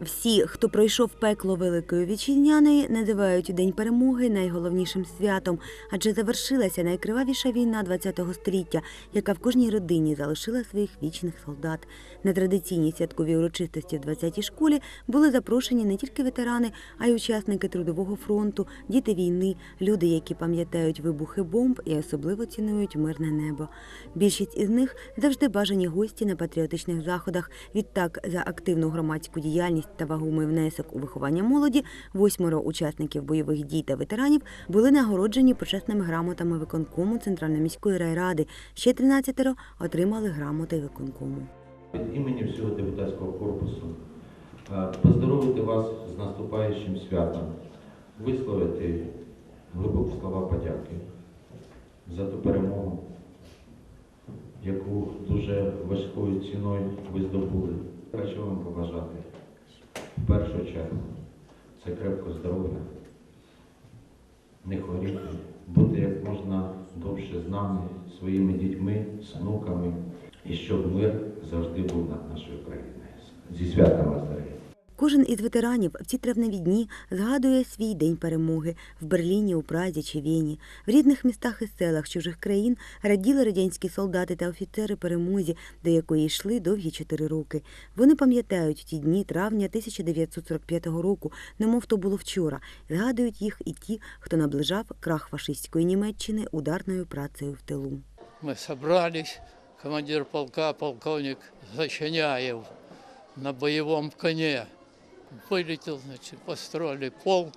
Всі, хто пройшов пекло Великої Вітчизняної, називають День перемоги найголовнішим святом, адже завершилася найкривавіша війна ХХ століття, яка в кожній родині залишила своїх вічних солдат. На традиційні святкові урочистості в 20-й школі були запрошені не тільки ветерани, а й учасники трудового фронту, діти війни, люди, які пам'ятають вибухи бомб і особливо цінують мирне небо. Більшість із них завжди бажані гості на патріотичних заходах. Відтак, за активну громадську діяльність та вагомий внесок у виховання молоді, восьмеро учасників бойових дій та ветеранів були нагороджені почесними грамотами виконкому Центральної міської райради. Ще 13 отримали грамоти виконкому. Від імені всього депутатського корпусу е, поздоровити вас з наступаючим святом, висловити глибокі слова подяки за ту перемогу, яку дуже важкою ціною ви здобули. Хочу вам побажати в першу чергу це крепко здоров'я, не хворіти, бути як можна довше з нами, своїми дітьми, з і щоб мир завжди був над нашою країною. Зі святом вас! Кожен із ветеранів в ці травневі дні згадує свій день перемоги в Берліні, у Празі чи Вені. В рідних містах і селах чужих країн раділи радянські солдати та офіцери перемозі, до якої йшли довгі чотири роки. Вони пам'ятають ті дні травня 1945 року, немов то було вчора. Згадують їх і ті, хто наближав крах фашистської Німеччини ударною працею в тилу. Мы собрались, командир полка, полковник Зачиняев на боевом коне. Вылетел, значит, построили полк.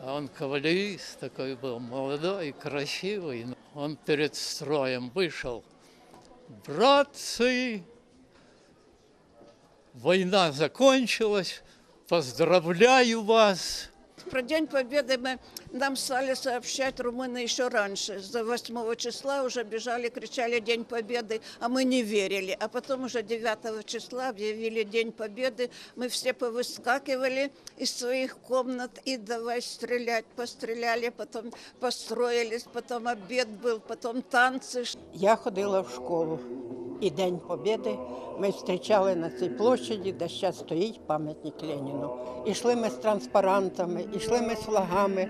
А он кавалерист такой был, молодой, красивый. Он перед строем вышел. Братцы, война закончилась, поздравляю вас. Про День Победы мы, нам стали сообщать румыны еще раньше. За 8 числа уже бежали, кричали День Победы, а мы не верили. А потом уже 9 числа объявили День Победы. Мы все повыскакивали из своих комнат и давай стрелять. Постреляли, потом построились, потом обед был, потом танцы. Я ходила в школу. І День Побєди ми зустрічали на цій площаді, де ще стоїть пам'ятник Леніну. Ішли ми з транспарантами, ішли ми з флагами.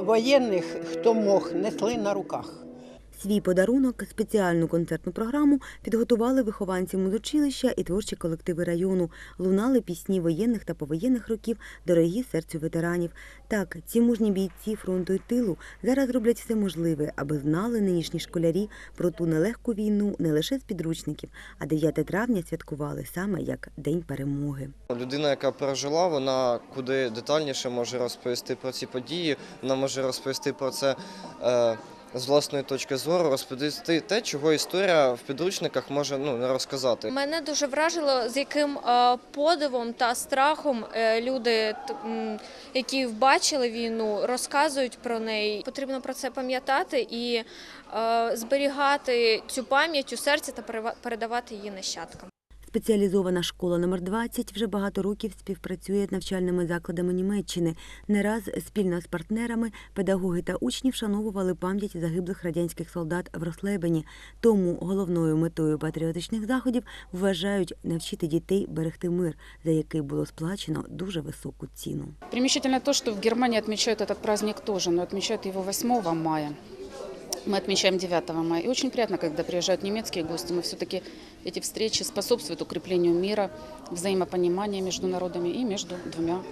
Воєнних, хто мог, несли на руках. Свій подарунок, спеціальну концертну програму підготували вихованці музучилища і творчі колективи району. Лунали пісні воєнних та повоєнних років, дорогі серцю ветеранів. Так, ці мужні бійці фронту і тилу зараз роблять все можливе, аби знали нинішні школярі про ту нелегку війну не лише з підручників, а 9 травня святкували саме як День перемоги. Людина, яка пережила, вона куди детальніше може розповісти про ці події, вона може розповісти про це е, з власної точки зору, розповісти те, чого історія в підручниках може ну, не розказати. Мене дуже вражило, з яким е, подивом та страхом е, люди, які бачили війну, розказують про неї. Потрібно про це пам'ятати і е, зберігати цю пам'ять у серці та передавати її нащадкам. Спеціалізована школа номер 20 вже багато років співпрацює з навчальними закладами Німеччини. Не раз спільно з партнерами педагоги та учні вшановували пам'ять загиблих радянських солдат в Рослебені. Тому головною метою патріотичних заходів вважають навчити дітей берегти мир, за який було сплачено дуже високу ціну. Примечательно то, что в Германии отмечают этот праздник тоже, но отмечают его 8 мая. Мы отмечаем 9 мая. И очень приятно, когда приезжают немецкие гости. Мы все-таки эти встречи способствуют укреплению мира, взаимопонимания между народами и между двумя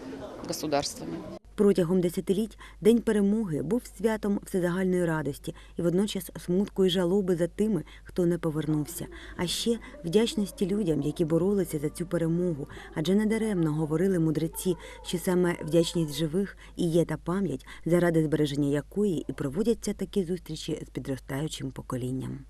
государствами. Протягом десятиліть День перемоги був святом всезагальної радості і водночас смутку і жалоби за тими, хто не повернувся. А ще вдячності людям, які боролися за цю перемогу. Адже недаремно говорили мудреці, що саме вдячність живих і є та пам'ять, заради збереження якої і проводяться такі зустрічі з підростаючим поколінням.